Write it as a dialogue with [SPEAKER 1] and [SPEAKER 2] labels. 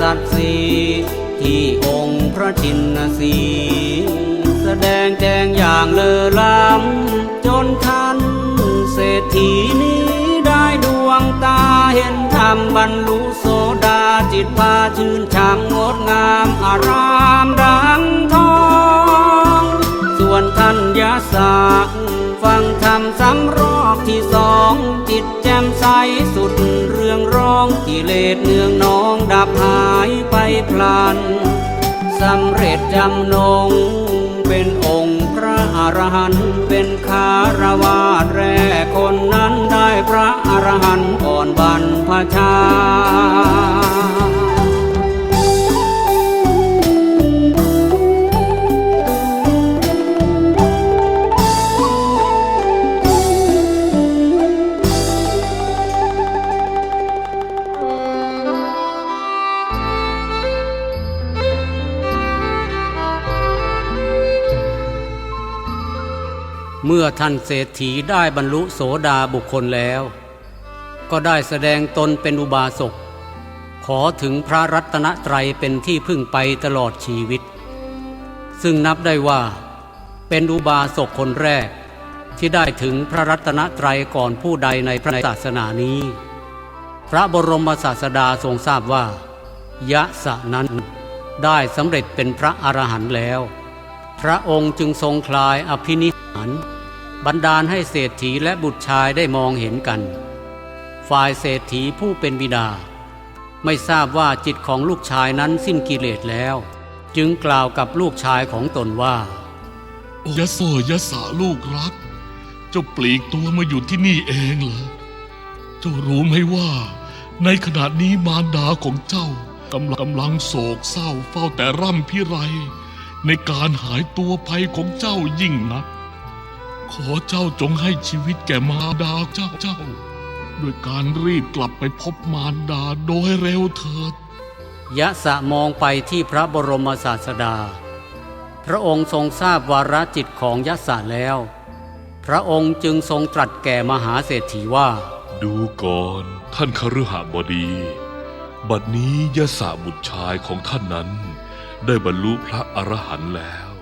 [SPEAKER 1] สัตว์สีที่องค์พระชินสีแสดงแจงอย่างเลอล้ำจนท่านเศรษฐีนี้ได้ดวงตาเห็นธรรมบรรลุโสดาจิตพาชื่นช่างงดงามอารามดังทอง ส่วนท่านยาสาฟังธรรมสำรอกที่สองจิตแจ่มใสสุด รื่องร้องกิเลสเนืองนองดับหายไปพลันสำเร็จจำนง เป็นองค์พระอรหันต์เป็นคารวาสแรกคนนั้นได้พระอรหันต์ก่อนบรรพชา เมื่อท่านเศรษฐีได้บรรลุโสดาบุคคลแล้ว ก็ได้แสดงตนเป็นอุบาสก ขอถึงพระรัตนตรัยเป็นที่พึ่งไปตลอดชีวิต ซึ่งนับได้ว่า เป็นอุบาสกคนแรกที่ได้ถึงพระรัตนตรัยก่อนผู้ใดในพระศาสนานี้ พระบรมศาสดาทรงทราบว่า ยะสะนั้นได้สำเร็จเป็นพระอรหันต์แล้ว พระองค์จึงทรงคลายอภินิหาร บันดาลให้เศรษฐีและบุตรชายได้มองเห็นกัน ฝ่ายเศรษฐีผู้เป็นบิดา ไม่ทราบว่าจิตของลูกชายนั้นสิ้นกิเลสแล้ว จึงกล่าวกับลูกชายของตนว่า
[SPEAKER 2] ยะโสยะสาลูกรัก เจ้าปลีกตัวมาอยู่ที่นี่เองเหรอเจ้ารู้ไหมว่า ในขณะนี้มารดาของเจ้ากำลังกำลังโศกเศร้าเฝ้าแต่ร่ำพิไร ในการหายตัวไปของเจ้ายิ่งนัก ขอเจ้าจงให้ชีวิตแก่มารดาเจ้าเจ้าด้วยการรีบกลับไปพบมารดาโดยเร็วเถิด
[SPEAKER 1] ยะสะมองไปที่พระบรมศาสดา พระองค์ทรงทราบวาระจิตของยะสะแล้ว พระองค์จึงทรงตรัสแก่มหาเศรษฐีว่า
[SPEAKER 3] ดูก่อนท่านคฤหบดี บัดนี้ยะสาบุตรชายของท่านนั้น ได้บรรลุพระอรหันต์แล้ว